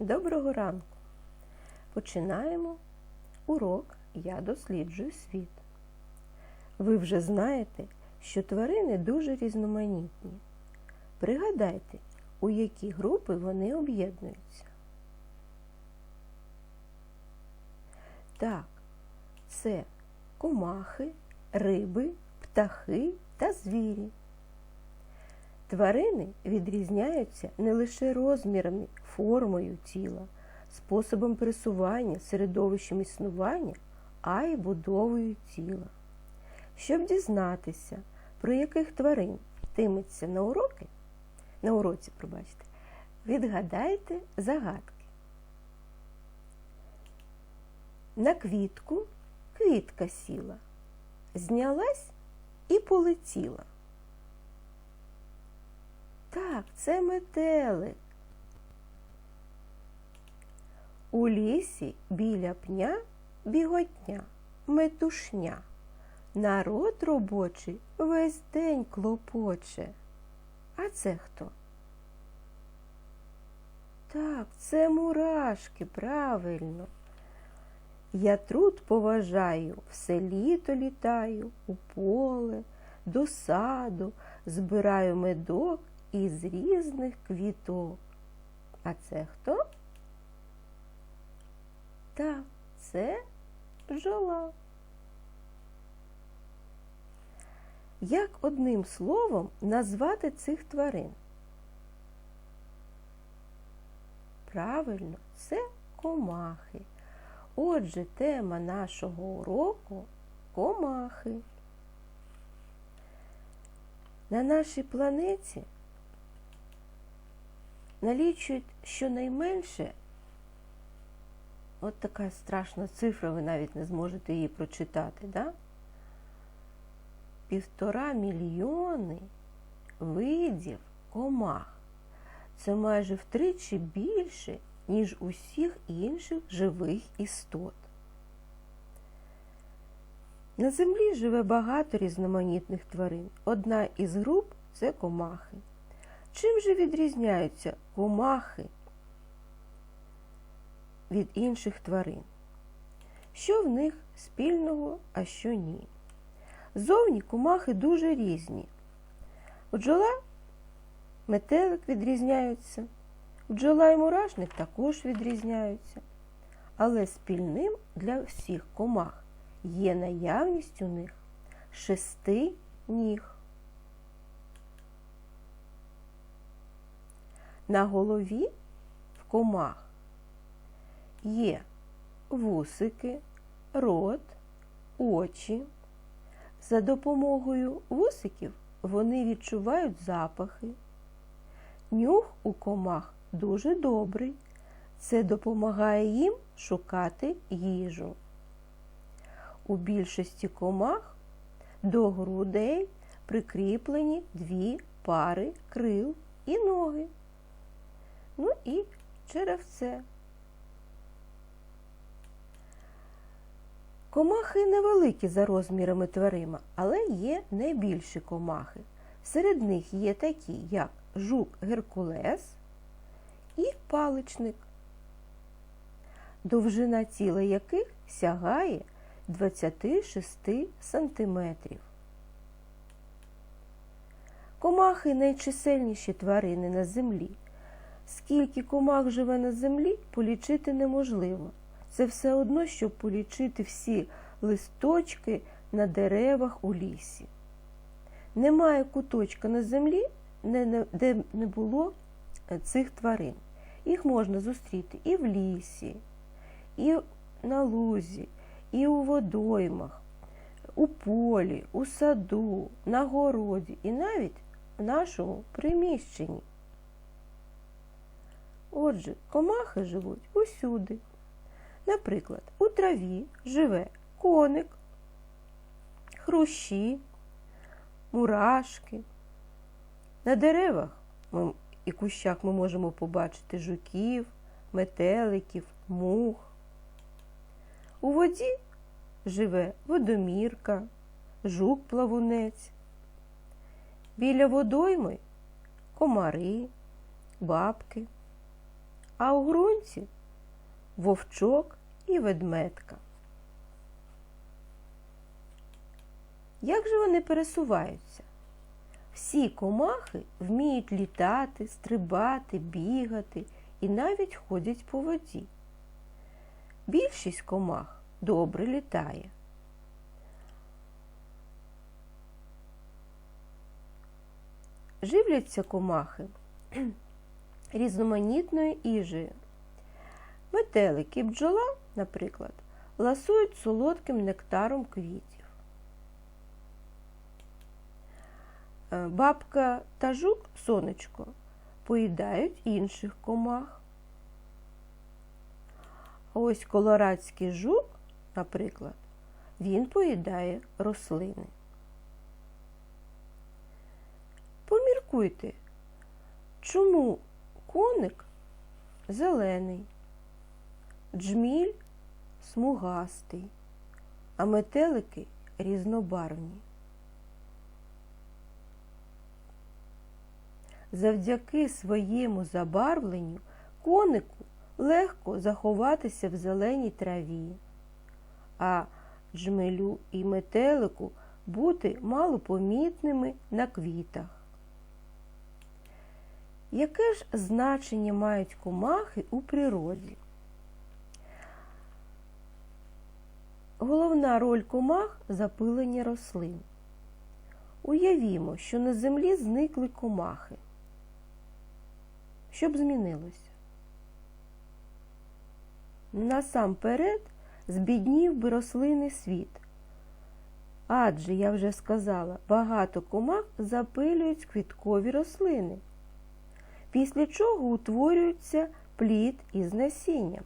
Доброго ранку! Починаємо урок Я досліджую світ. Ви вже знаєте, що тварини дуже різноманітні. Пригадайте, у які групи вони об'єднуються. Так, це комахи, риби, птахи та звірі. Тварини відрізняються не лише розмірами, формою тіла, способом пересування, середовищем існування, а й будовою тіла. Щоб дізнатися, про яких тварин йтиметься на уроки, на уроці, пробачте, відгадайте загадки. На квітку квітка сіла, знялась і полетіла. Так, це метелик. У лісі біля пня біготня, метушня. Народ робочий весь день клопоче. А це хто? Так, це мурашки, правильно. Я труд поважаю, все літо літаю, у поле, до саду, збираю медок із різних квіток. А це хто? Так, це бджола. Як одним словом назвати цих тварин? Правильно, це комахи. Отже, тема нашого уроку комахи. На нашій планеті налічують щонайменше, от така страшна цифра, ви навіть не зможете її прочитати, да? півтора мільйони видів комах. Це майже втричі більше, ніж усіх інших живих істот. На землі живе багато різноманітних тварин. Одна із груп це комахи. Чим же відрізняються комахи від інших тварин? Що в них спільного, а що ні? Зовні комахи дуже різні. Бджола, метелик відрізняються, бджола і мурашник також відрізняються. Але спільним для всіх комах є наявність у них шести ніг. На голові в комах є вусики, рот, очі. За допомогою вусиків вони відчувають запахи. Нюх у комах дуже добрий. Це допомагає їм шукати їжу. У більшості комах до грудей прикріплені дві пари крил і ноги. І черевце. Комахи невеликі за розмірами тварима, але є найбільші комахи. Серед них є такі, як жук Геркулес і паличник, довжина тіла яких сягає 26 сантиметрів. Комахи найчисельніші тварини на землі. Скільки комах живе на землі, полічити неможливо. Це все одно, щоб полічити всі листочки на деревах у лісі. Немає куточка на землі, де не було цих тварин. Їх можна зустріти і в лісі, і на лузі, і у водоймах, у полі, у саду, на городі і навіть в нашому приміщенні. Отже, комахи живуть усюди. Наприклад, у траві живе коник, хрущі, мурашки. На деревах ми, і кущах ми можемо побачити жуків, метеликів, мух. У воді живе водомірка, жук-плавунець. Біля водойми комари, бабки. А у ґрунті вовчок і ведмедка. Як же вони пересуваються? Всі комахи вміють літати, стрибати, бігати і навіть ходять по воді. Більшість комах добре літає. Живляться комахи різноманітною їжею. Метелики бджола, наприклад, ласують солодким нектаром квітів. Е, Бабка та жук сонечко поїдають інших комах. Ось колорадський жук, наприклад, він поїдає рослини. Поміркуйте, чому коник зелений, джміль смугастий, а метелики різнобарвні. Завдяки своєму забарвленню конику легко заховатися в зеленій траві, а джмелю і метелику бути малопомітними на квітах. Яке ж значення мають комахи у природі? Головна роль комах запилення рослин. Уявімо, що на землі зникли комахи. Що б змінилося? Насамперед збіднів би рослинний світ. Адже, я вже сказала, багато комах запилюють квіткові рослини, після чого утворюється плід із насінням.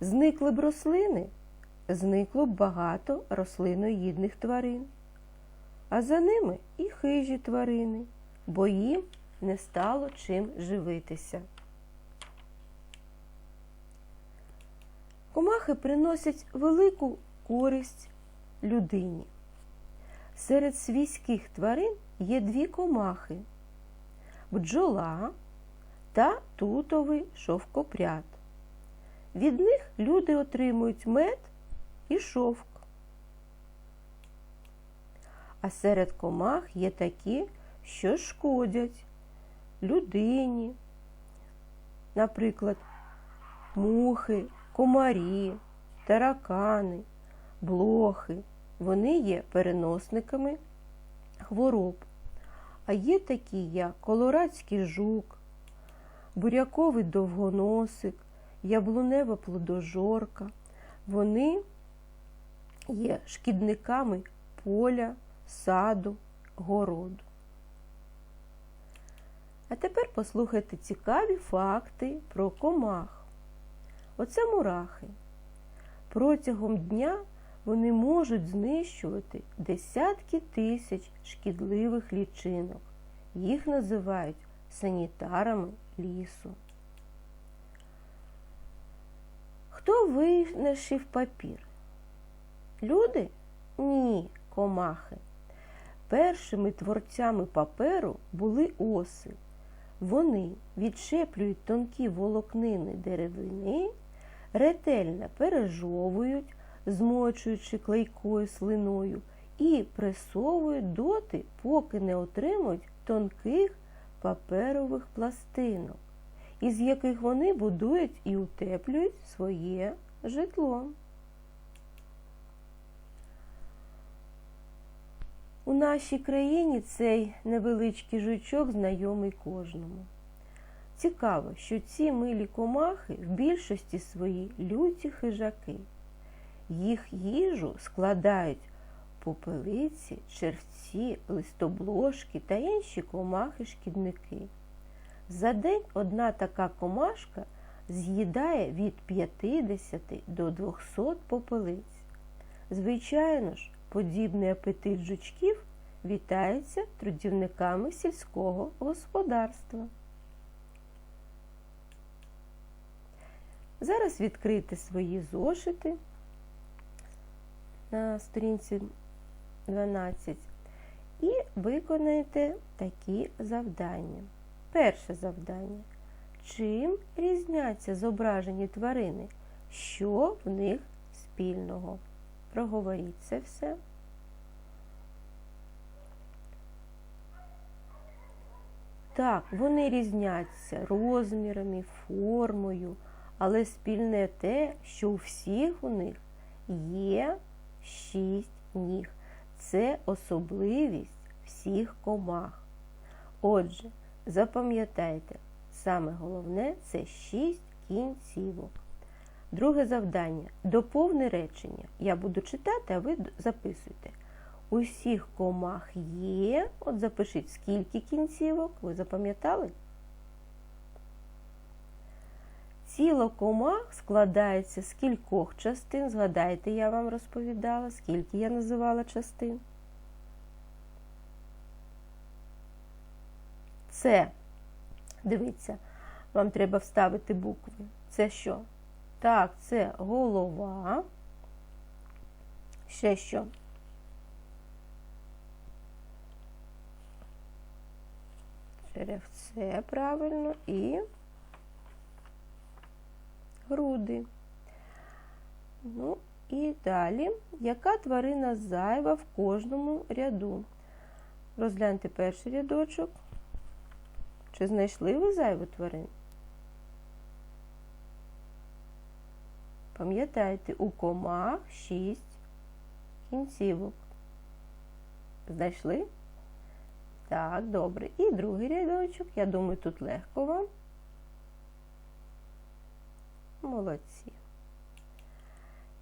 Зникли б рослини, зникло б багато рослиноїдних тварин, а за ними і хижі тварини, бо їм не стало чим живитися. Комахи приносять велику користь людині. Серед свійських тварин є дві комахи бджола та тутовий шовкопряд. Від них люди отримують мед і шовк. А серед комах є такі, що шкодять людині, наприклад, мухи, комарі, таракани, блохи. Вони є переносниками хвороб. А є такі, як колорадський жук, буряковий довгоносик, яблунева плодожорка. Вони є шкідниками поля, саду, городу. А тепер послухайте цікаві факти про комах. Оце мурахи. Протягом дня вони можуть знищувати десятки тисяч шкідливих лічинок. Їх називають санітарами лісу. Хто винайшов папір? Люди? Ні, комахи. Першими творцями паперу були оси. Вони відшеплюють тонкі волокнини деревини, ретельно пережовують, змочуючи клейкою слиною, і пресовують доти, поки не отримують тонких паперових пластинок, із яких вони будують і утеплюють своє житло. У нашій країні цей невеличкий жучок знайомий кожному. Цікаво, що ці милі комахи в більшості своїй люті хижаки. Їх їжу складають попелиці, червці, листобложки та інші комахи-шкідники. За день одна така комашка з'їдає від 50 до 200 попелиць. Звичайно ж, подібний апетит жучків вітається трудівниками сільського господарства. Зараз відкрийте свої зошити на сторінці 12 і виконайте такі завдання. Перше завдання. Чим різняться зображені тварини? Що в них спільного? Проговоріть це все. Так, вони різняться розмірами, формою, але спільне те, що у всіх у них є шість ніг. Це особливість всіх комах. Отже, запам'ятайте, саме головне це шість кінцівок. Друге завдання доповни речення. Я буду читати, а ви записуйте. У всіх комах є. От запишіть, скільки кінцівок. Ви запам'ятали? Тіло комах складається з кількох частин. Згадайте, я вам розповідала, скільки я називала частин. Це, дивіться, вам треба вставити букви. Це що? Так, це голова. Ще що? Черевце правильно і груди. Ну і далі, яка тварина зайва в кожному ряду? Розгляньте перший рядочок. Чи знайшли ви зайву тварину? Пам'ятайте, у комах шість кінцівок. Знайшли? Так, добре. І другий рядочок. Я думаю, тут легко вам. Молодці.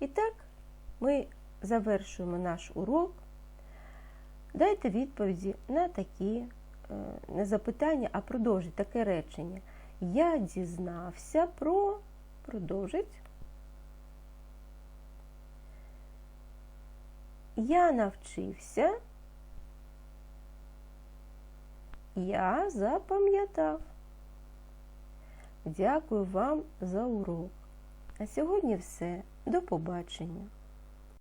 І так, ми завершуємо наш урок. Дайте відповіді на такі не запитання, а продовжіть таке речення. Я дізнався про продовжить. Я навчився. Я запам'ятав. Дякую вам за урок. На сьогодні все. До побачення.